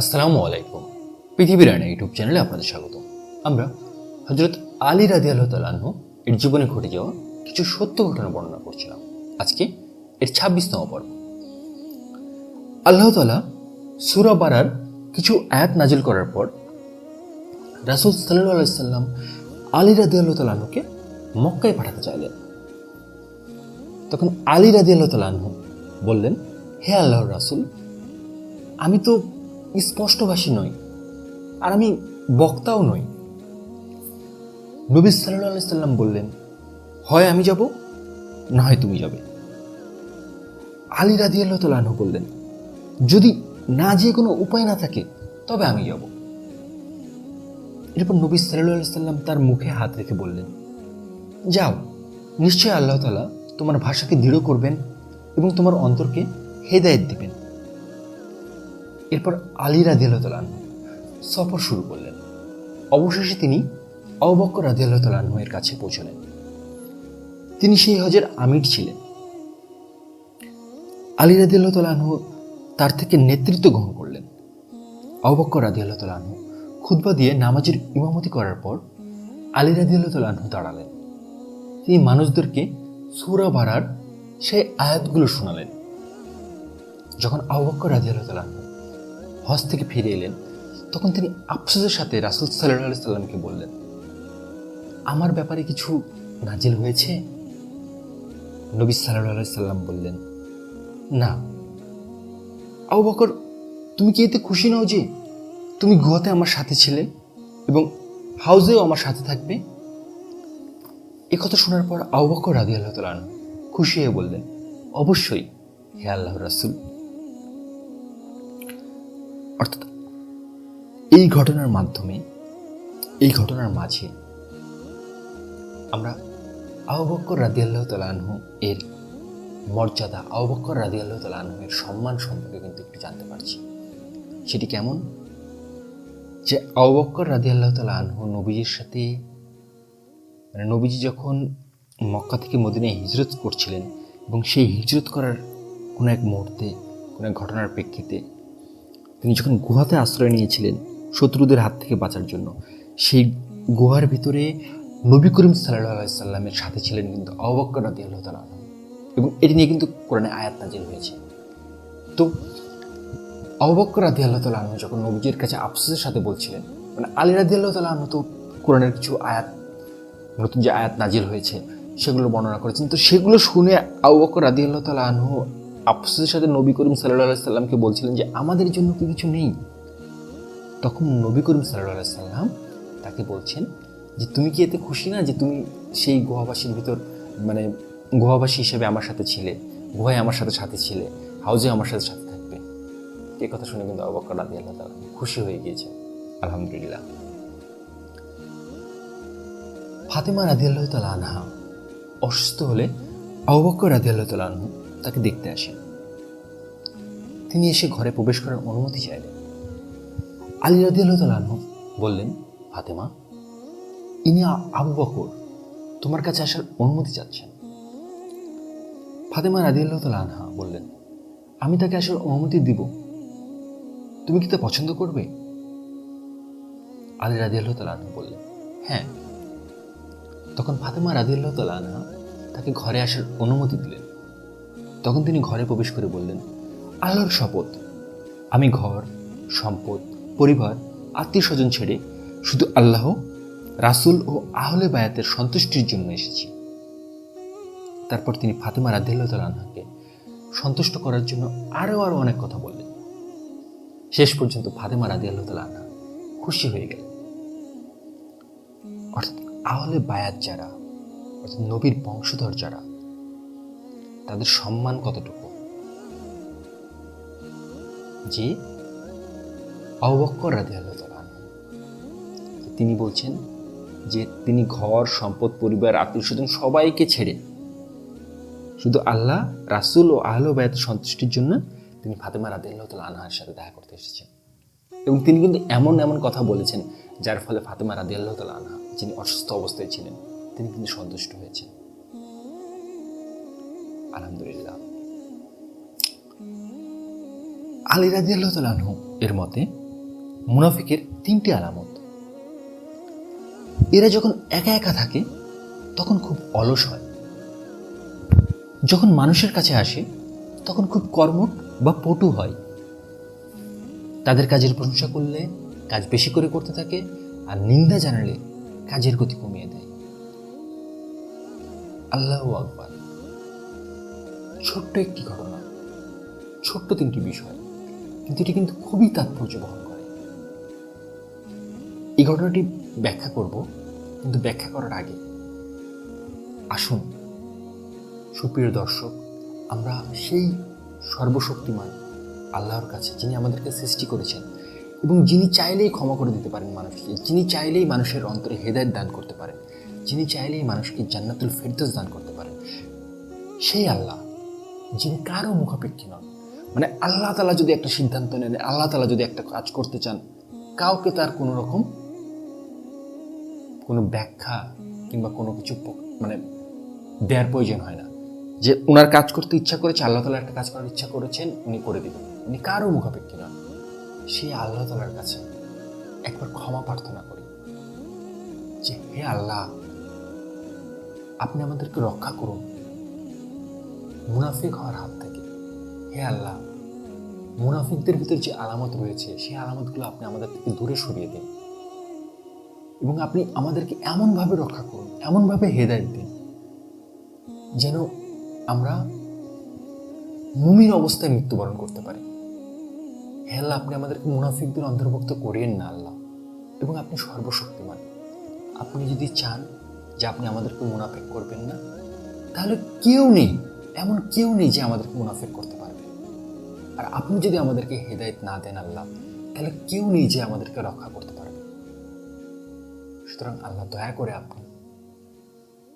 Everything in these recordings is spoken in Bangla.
আসসালামু আলাইকুম। পৃথিবীর আয়না ইউটিউব চ্যানেলে আপনাদের স্বাগত আমরা হজরত আলী রাজি আল্লাহ তালাহ এর জীবনে ঘটে যাওয়া কিছু সত্য ঘটনা বর্ণনা করছিলাম। আজকে এর ছাব্বিশতম পর্ব। আল্লাহ তালা সুরা বারার কিছু আয়াত নাজিল করার পর রাসুল সাল্লাহ আলাইসাল্লাম আলী রাজি আল্লাহ তালাহকে মক্কায় পাঠাতে চাইলেন। তখন আলী রাজি আল্লাহ তালাহ বললেন, হে আল্লাহর রাসুল, আমি তো স্পষ্টভাষী নই, আর আমি বক্তাও নই। নবী সাল্লাহ সাল্লাম বললেন, হয় আমি যাব, না হয় তুমি যাবে। আলী রাজি আল্লাহ তালু বললেন, যদি না যে কোনো উপায় না থাকে, তবে আমি যাব। এরপর নবী সাল্লাহ সাল্লাম তার মুখে হাত রেখে বললেন, যাও নিশ্চয় আল্লাহ তালা তোমার ভাষাকে দৃঢ় করবেন এবং তোমার অন্তরকে হেদায়েত দিবেন। এরপর আলী রাদিয়াল্লাহ সফর শুরু করলেন। অবশেষে তিনি অবক্ক রাদিয়াল্লাহ এর কাছে পৌঁছলেন। তিনি সেই হজের আমির ছিলেন। আলী রাদিয়াল্লাহ তার থেকে নেতৃত্ব গ্রহণ করলেন। অবক্ক রাদিয়াল্লাহ খুদ্া দিয়ে নামাজের ইমামতি করার পর আলী রাদিয়াল্লাহ দাঁড়ালেন। তিনি মানুষদেরকে সুরা বাড়ার সেই আয়াতগুলো শোনালেন। যখন আবক্ক রাদিয়াল্লাহ হজ থেকে ফিরে এলেন। তখন তিনি আফসোসের সাথে রাসুল সাল্লাহ সাল্লামকে বললেন, আমার ব্যাপারে কিছু নাজিল হয়েছে? নবী সাল্লাহ সাল্লাম বললেন, না। আবু বকর, তুমি কি এতে খুশি নও যে তুমি গুহাতে আমার সাথে ছিলে এবং হাউজেও আমার সাথে থাকবে? কথা শোনার পর আবু বকর রাদি আল্লাহ খুশি হয়ে বললেন, অবশ্যই, হে আল্লাহ রাসুল। অর্থাৎ এই ঘটনার মাধ্যমে, এই ঘটনার মাঝে আমরা আহবক্কর রাদি আল্লাহ তালাহু এর মর্যাদা আহবক্কর রাদি আল্লাহ তালাহু এর সম্মান সম্পর্কে কিন্তু একটু জানতে পারছি। সেটি কেমন? যে আহবক্কর রাদি আল্লাহ তালাহু নবীজির সাথে মানে নবীজি যখন মক্কা থেকে মদিনায় হিজরত করছিলেন এবং সেই হিজরত করার কোনো এক মুহূর্তে, কোনো এক ঘটনার প্রেক্ষিতে তিনি যখন গুহাতে আশ্রয় নিয়েছিলেন শত্রুদের হাত থেকে বাঁচার জন্য, সেই গুহার ভিতরে নবী করিম সাল্লাহ সাল্লামের সাথে ছিলেন কিন্তু অবক্কর রাদি আল্লাহ তালা এবং এটি নিয়ে কিন্তু কোরআনে আয়াত নাজিল হয়েছে। তো অবক্কর রাদি আল্লাহ তালা যখন নবীজির কাছে আফসোসের সাথে বলছিলেন মানে আলী রাদি আল্লাহ তালা তো কোরআনের কিছু আয়াত, নতুন যে আয়াত নাজিল হয়েছে, সেগুলো বর্ণনা করেছেন। তো সেগুলো শুনে আবকর রাদি আল্লাহ তালা আনহু আফসোসের সাথে নবী করিম সাল্লাহ সাল্লামকে বলছিলেন যে, আমাদের জন্য কি কিছু নেই? তখন নবী করিম সাল্লাহ সাল্লাম তাকে বলছেন যে, তুমি কি এতে খুশি না যে, তুমি সেই গুহাবাসীর ভিতর মানে গুহাবাসী হিসেবে আমার সাথে ছিলে? গুহায় আমার সাথে সাথে ছিলে? হাউজে আমার সাথে সাথে থাকবে? এ কথা শুনে কিন্তু অবকর রাদি আল্লাহ তালা খুশি হয়ে গিয়েছে। আলহামদুলিল্লাহ। ফাতেমা রাদি আল্লাহ তালা আনহা অসুস্থ হলে আবক্কর রাদি আল্লাহ তালা আনহু তাকে দেখতে আসেন। তিনি এসে ঘরে প্রবেশ করার অনুমতি চাইলেন। আলী রাদি আল্লাহ বললেন, ফাতেমা, ইনি আবু বকর, তোমার কাছে আসার অনুমতি চাচ্ছেন। ফাতেমা রাদি আল্লাহ আনহা বললেন, আমি তাকে আসার অনুমতি দিব। তুমি কি তা পছন্দ করবে? আলী রাদি আল্লাহ তালা বললেন হ্যাঁ। তখন ফাতেমা রাদি আল্লাহ আনহা তাকে ঘরে আসার অনুমতি দিলেন। তখন তিনি ঘরে প্রবেশ করে বললেন, আল্লাহর শপথ। আমি ঘর, সম্পদ, পরিবার আত্মীয় স্বজন ছেড়ে শুধু আল্লাহ, রাসুল ও আহলে বায়াতের সন্তুষ্টির জন্য এসেছি। তারপর তিনি ফাতেমা রাদিল্লাহকে সন্তুষ্ট করার জন্য আরও আরও অনেক কথা বললেন। শেষ পর্যন্ত ফাতেমা আনহা খুশি হয়ে গেলেন। অর্থাৎ আহলে বায়াত যারা, অর্থাৎ নবীর বংশধর যারা তাদের সম্মান কতটুকু? যে আবক্কর রাধে আল্লাহ তিনি বলছেন যে তিনি ঘর, সম্পদ, পরিবার আত্মীয় স্বজন সবাইকে ছেড়ে শুধু আল্লাহ, রাসুল ও আহল বায়াত সন্তুষ্টির জন্য তিনি ফাতেমা রাধে আল্লাহ তাল আনহার সাথে দেখা করতে এসেছেন। এবং তিনি কিন্তু এমন এমন কথা বলেছেন যার ফলে ফাতেমা রাধে আল্লাহ তাল আনহা যিনি অসুস্থ অবস্থায় ছিলেন, তিনি কিন্তু সন্তুষ্ট হয়েছেন। আলহামদুলিল্লাহ। আলী রাজি আল্লাহ এর মতে, মুনাফিকের তিনটি আলামত। এরা যখন একা একা থাকে, তখন খুব অলস হয়। যখন মানুষের কাছে আসে, তখন খুব কর্মঠ বা পটু হয়। তাদের কাজের প্রশংসা করলে, কাজ বেশি করে করতে থাকে আর নিন্দা জানালে কাজের গতি কমিয়ে দেয়। আল্লাহ আকবার। ছোট্ট একটি ঘটনা, ছোট্ট তিনটি বিষয়, কিন্তু এটি কিন্তু খুবই তাৎপর্য বহন করে। এই ঘটনাটি ব্যাখ্যা করব, কিন্তু ব্যাখ্যা করার আগে আসুন, সুপ্রিয় দর্শক, আমরা সেই সর্বশক্তিমান আল্লাহর কাছে যিনি আমাদেরকে সৃষ্টি করেছেন এবং যিনি চাইলেই ক্ষমা করে দিতে পারেন মানুষকে, যিনি চাইলেই মানুষের অন্তরে হেদায়ত দান করতে পারেন, যিনি চাইলেই মানুষকে জান্নাতুল ফেরদৌস দান করতে পারেন, সেই আল্লাহ যিনি কারও মুখাপেক্ষী নন। মানে আল্লাহ তালা যদি একটা সিদ্ধান্ত নেন, আল্লাহ তালা যদি একটা কাজ করতে চান, কাউকে তার কোনো রকম কোনো ব্যাখ্যা কিংবা কোনো কিছু মানে দেওয়ার প্রয়োজন হয় না। যে ওনার কাজ করতে ইচ্ছা করেছে, আল্লাহ তালা একটা কাজ করার ইচ্ছা করেছেন, উনি করে দেবেন। উনি কারও মুখাপেক্ষী নন। সেই আল্লাহ তালার কাছে একবার ক্ষমা প্রার্থনা করি যে, হে আল্লাহ, আপনি আমাদেরকে রক্ষা করুন। মুনাফিক হওয়ার হাত থেকে। হে আল্লাহ, মুনাফিকদের ভিতর যে আলামত রয়েছে, সেই আলামতগুলো আপনি আমাদের থেকে দূরে সরিয়ে দিন। এবং আপনি আমাদেরকে এমনভাবে রক্ষা করুন, এমনভাবে হেদায়ত দিন, যেন আমরা মুমিন অবস্থায় মৃত্যুবরণ করতে পারি। হে আল্লাহ, আপনি আমাদেরকে মুনাফিকদের অন্তর্ভুক্ত করিয়েন না আল্লাহ, এবং আপনি সর্বশক্তিমান। আপনি যদি চান যে আপনি আমাদেরকে মুনাফিক করবেন না, তাহলে কেউ নেই এমন কেউ নেই যে আমাদেরকে মুনাফিক করতে পারবে। আর আপনি যদি আমাদেরকে হেদায়েত না দেন আল্লাহ, তাহলে কেউ নেই যে আমাদেরকে রক্ষা করতে পারবে। সুতরাং আল্লাহ দয়া করে আপনি,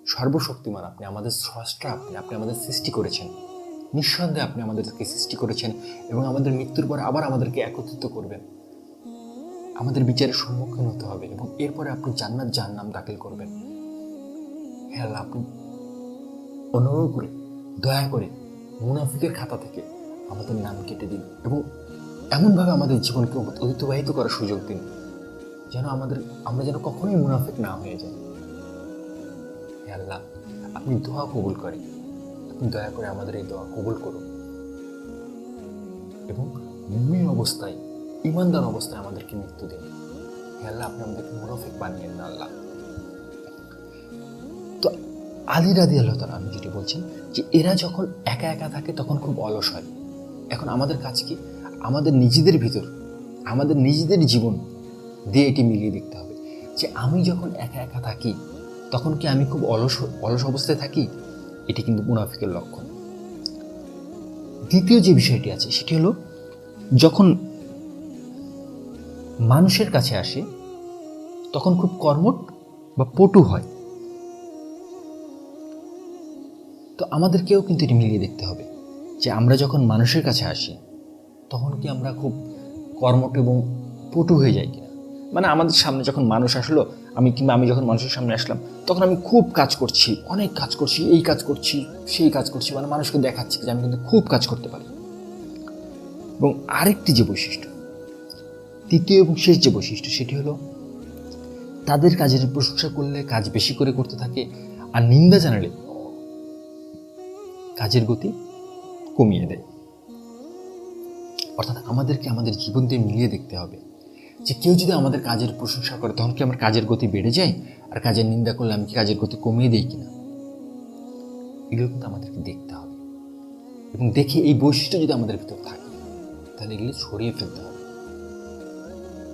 সর্বশক্তিমান আপনি, আমাদের স্রষ্টা আপনি আপনি আমাদের সৃষ্টি করেছেন। নিঃসন্দেহে আপনি আমাদেরকে সৃষ্টি করেছেন এবং আমাদের মৃত্যুর পর আবার আমাদেরকে একত্রিত করবেন। আমাদের বিচারের সম্মুখীন হতে হবে এবং এরপরে আপনি জান্নাত জাহান্নাম দাখিল করবেন। হ্যাঁ আল্লাহ, আপনি অনুগ্রহ করে দয়া করে মুনাফিকের খাতা থেকে আমাদের নাম কেটে দিন এবং এমনভাবে আমাদের জীবনকে অতিবাহিত করার সুযোগ দিন, যেন আমাদের আমরা যেন কখনোই মুনাফিক না হয়ে যাই। হে আল্লাহ, আপনি দোয়া কবুল করেন। আপনি দয়া করে আমাদের এই দোয়া কবুল করুন। এবং মুমিন অবস্থায়, ইমানদার অবস্থায় আমাদেরকে মৃত্যু দিন। হে আল্লাহ, আপনি আমাদেরকে মুনাফিক বানিয়েন না আল্লাহ। তো আলী রাদি আল্লাহ তালা আমি যেটি বলছেন যে এরা যখন একা একা থাকে তখন খুব অলস হয়। এখন আমাদের কাজ কি? আমাদের নিজেদের ভিতর, আমাদের নিজেদের জীবন দিয়ে এটি মিলিয়ে দেখতে হবে যে আমি যখন একা একা থাকি তখন কি আমি খুব অলস অলস অবস্থায় থাকি? এটি কিন্তু মুনাফিকের লক্ষণ। দ্বিতীয় যে বিষয়টি আছে সেটি হলো, যখন মানুষের কাছে আসে তখন খুব কর্মঠ বা পটু হয়। তো আমাদেরকেও কিন্তু এটি মিলিয়ে দেখতে হবে যে আমরা যখন মানুষের কাছে আসি, তখন কি আমরা খুব কর্মঠ এবং পটু হয়ে যাই কিনা? মানে আমাদের সামনে যখন মানুষ আসলো, আমি কিংবা আমি যখন মানুষের সামনে আসলাম, তখন আমি খুব কাজ করছি, অনেক কাজ করছি, এই কাজ করছি, সেই কাজ করছি মানে মানুষকে দেখাচ্ছি যে আমি কিন্তু খুব কাজ করতে পারি। এবং আরেকটি যে বৈশিষ্ট্য, তৃতীয় এবং শেষ যে বৈশিষ্ট্য, সেটি হলো তাদের কাজের প্রশংসা করলে কাজ বেশি করে করতে থাকে আর নিন্দা জানালে কাজের গতি কমিয়ে দেয়। অর্থাৎ আমাদেরকে আমাদের জীবন দিয়ে মিলিয়ে দেখতে হবে যে কেউ যদি আমাদের কাজের প্রশংসা করে, তখন কি আমার কাজের গতি বেড়ে যায়? আর কাজের নিন্দা করলে আমি কি কাজের গতি কমিয়ে দিই কিনা? এগুলো কিন্তু আমাদেরকে দেখতে হবে। এবং দেখে এই বৈশিষ্ট্য যদি আমাদের ভিতর থাকে, তাহলে এগুলো ছড়িয়ে ফেলতে হবে।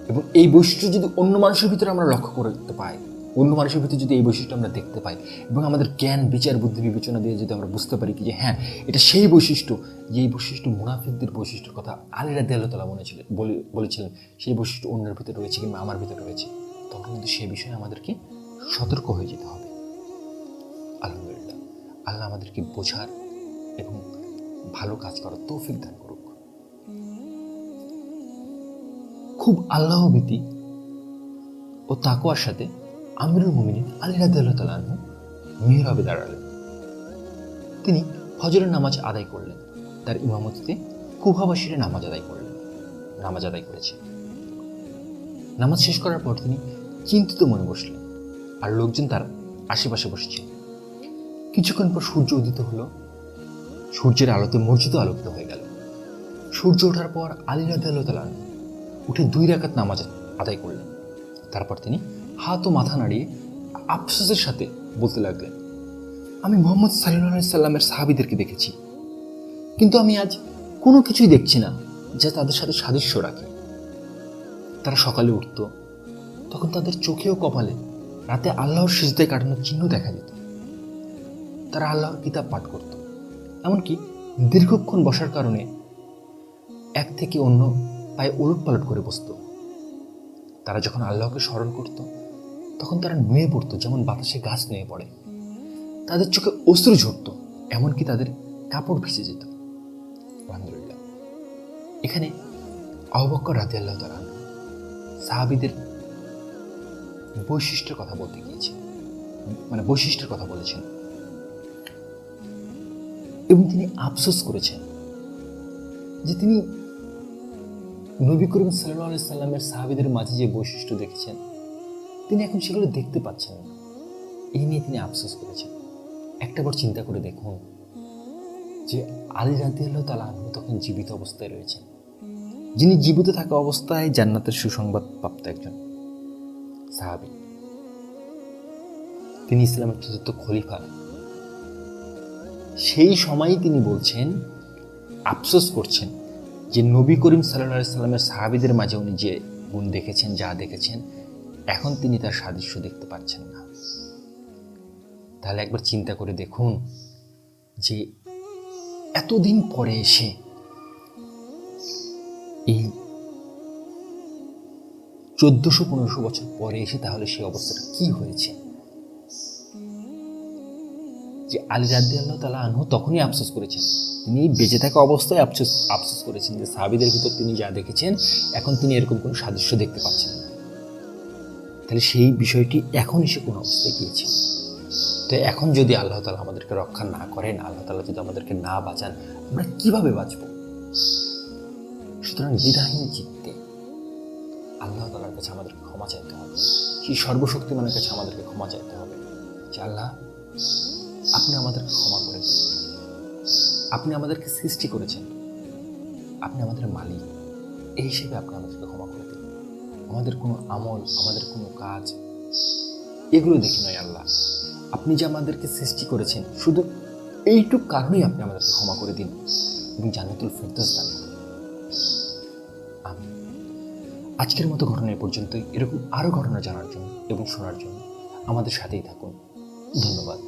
এবং এই বৈশিষ্ট্য যদি অন্য মানুষের ভিতরে আমরা লক্ষ্য করতে পাই অন্য মানুষের ভিতরে যদি এই বৈশিষ্ট্য আমরা দেখতে পাই এবং আমাদের জ্ঞান, বিচার, বুদ্ধি, বিবেচনা দিয়ে যদি আমরা বুঝতে পারি কি যে হ্যাঁ এটা সেই বৈশিষ্ট্য, যেই বৈশিষ্ট্য মুনাফিকদের বৈশিষ্ট্যর কথা আলীরা দেয়ালতলা বলেছিলেন, বলে- বলেছিলেন, সেই বৈশিষ্ট্য অন্যের ভিতরে রয়েছে কিংবা আমার ভিতরে রয়েছে, তখন কিন্তু সেই বিষয়ে আমাদেরকে সতর্ক হয়ে যেতে হবে। আলহামদুলিল্লাহ, আল্লাহ আমাদেরকে বোঝার এবং ভালো কাজ করার তৌফিক দান করুক। খুব আল্লাহ ভীতি ও তাকুয়ার সাথে আমিরুল মুমিনিন আলী রাদিয়াল্লাহু তাআলা আনহু মিহরাবে দাঁড়ালেন। তিনি ফজরের নামাজ আদায় করলেন। তার ইমামতিতে কুহাবাসীরা নামাজ আদায় করলেন, নামাজ আদায় করেছে। নামাজ শেষ করার পর তিনি চিন্তিত মনে বসলেন, আর লোকজন তার আশেপাশে বসেছিল কিছুক্ষণ পর সূর্য উদিত হলো। সূর্যের আলোতে মসজিদ আলোকিত হয়ে গেল। সূর্য ওঠার পর আলী রাদিয়াল্লাহু উঠে দুই রাকাত নামাজ আদায় করলেন। তারপর তিনি হাত ও মাথা নাড়িয়ে আফসোসের সাথে বলতে লাগলেন, আমি মোহাম্মদ সাল্লাহ সাল্লামের সাহাবিদেরকে দেখেছি। কিন্তু আমি আজ কোনো কিছুই দেখছি না যা তাদের সাথে সাদৃশ্য রাখে। তারা সকালে উঠত। তখন তাদের চোখে ও কপালে রাতে আল্লাহর সিজদায় কাটানোর চিহ্ন দেখা যেত। তারা আল্লাহর কিতাব পাঠ করত। এমনকি দীর্ঘক্ষণ বসার কারণে এক থেকে অন্য পায়ে ওলট পালট করে বসত। তারা যখন আল্লাহকে স্মরণ করত তখন তারা নুয়ে পড়তো, যেমন বাতাসে গাছ নুয়ে পড়ে। তাদের চোখে অশ্রু ঝরত, এমনকি তাদের কাপড় ভিজে যেত। আলহামদুলিল্লাহ। এখানে আহবক্কর রাতে আল্লাহ তারা সাহাবিদের বৈশিষ্ট্যের কথা বলতে গিয়েছে মানে বৈশিষ্ট্যের কথা বলেছেন। এবং তিনি আফসোস করেছেন যে তিনি নবী করিম সাল্লাহ সাল্লামের সাহাবিদের মাঝে যে বৈশিষ্ট্য দেখেছেন তিনি এখন সেগুলো দেখতে পাচ্ছেন না। এই নিয়ে তিনি আফসোস করেছেন। একটা একটাবার চিন্তা করে দেখুন যে আলী রাদি আল্লাহ তালা তখন জীবিত অবস্থায় রয়েছেন। যিনি জীবিত থাকা অবস্থায় জান্নাতের সুসংবাদ প্রাপ্ত একজন সাহাবি। তিনি ইসলামের চতুর্থ খলিফা। সেই সময়ই তিনি বলছেন, আফসোস করছেন যে নবী করিম সাল্লা সাল্লামের সাহাবিদের মাঝে উনি যে গুণ দেখেছেন, যা দেখেছেন এখন তিনি তার সাদৃশ্য দেখতে পাচ্ছেন না। তাহলে একবার চিন্তা করে দেখুন যে এতদিন পরে এসে এই চোদ্দশো পনেরোশো বছর পরে এসে তাহলে সেই অবস্থাটা কি হয়েছে? যে আলী রাদ্দি আল্লাহ তালা আনহু তখনই আফসোস করেছেন। তিনি বেঁচে থাকা অবস্থায় আফসোস আফসোস করেছেন যে সাহাবিদের ভিতর তিনি যা দেখেছেন, এখন তিনি এরকম কোনো সাদৃশ্য দেখতে পাচ্ছেন না। তাহলে সেই বিষয়টি এখন এসে কোন অবস্থায় গিয়েছে। তো এখন যদি আল্লাহ তালা আমাদেরকে রক্ষা না করেন, আল্লাহ তালা যদি আমাদেরকে না বাঁচান, আমরা কীভাবে বাঁচব? সুতরাং দ্বিধাহীন চিত্তে আল্লাহ তালার কাছে আমাদেরকে ক্ষমা চাইতে হবে। সেই সর্বশক্তিমানের কাছে আমাদেরকে ক্ষমা চাইতে হবে যে, আল্লাহ, আপনি আমাদেরকে ক্ষমা করে দিন। আপনি আমাদেরকে সৃষ্টি করেছেন। আপনি আমাদের মালিক। এই হিসেবে আপনি আমাদেরকে ক্ষমা করে দিন। আমাদের কোনো আমল, আমাদের কোনো কাজ, এগুলো দেখি নয় আল্লাহ। আপনি যে আমাদেরকে সৃষ্টি করেছেন, শুধু এইটুক কারণেই আপনি আমাদেরকে ক্ষমা করে দিন এবং জান্নাতুল ফেরদৌস দান আমি আজকের মতো ঘটনা এ পর্যন্তই। এরকম আরও ঘটনা জানার জন্য এবং শোনার জন্য আমাদের সাথেই থাকুন। ধন্যবাদ।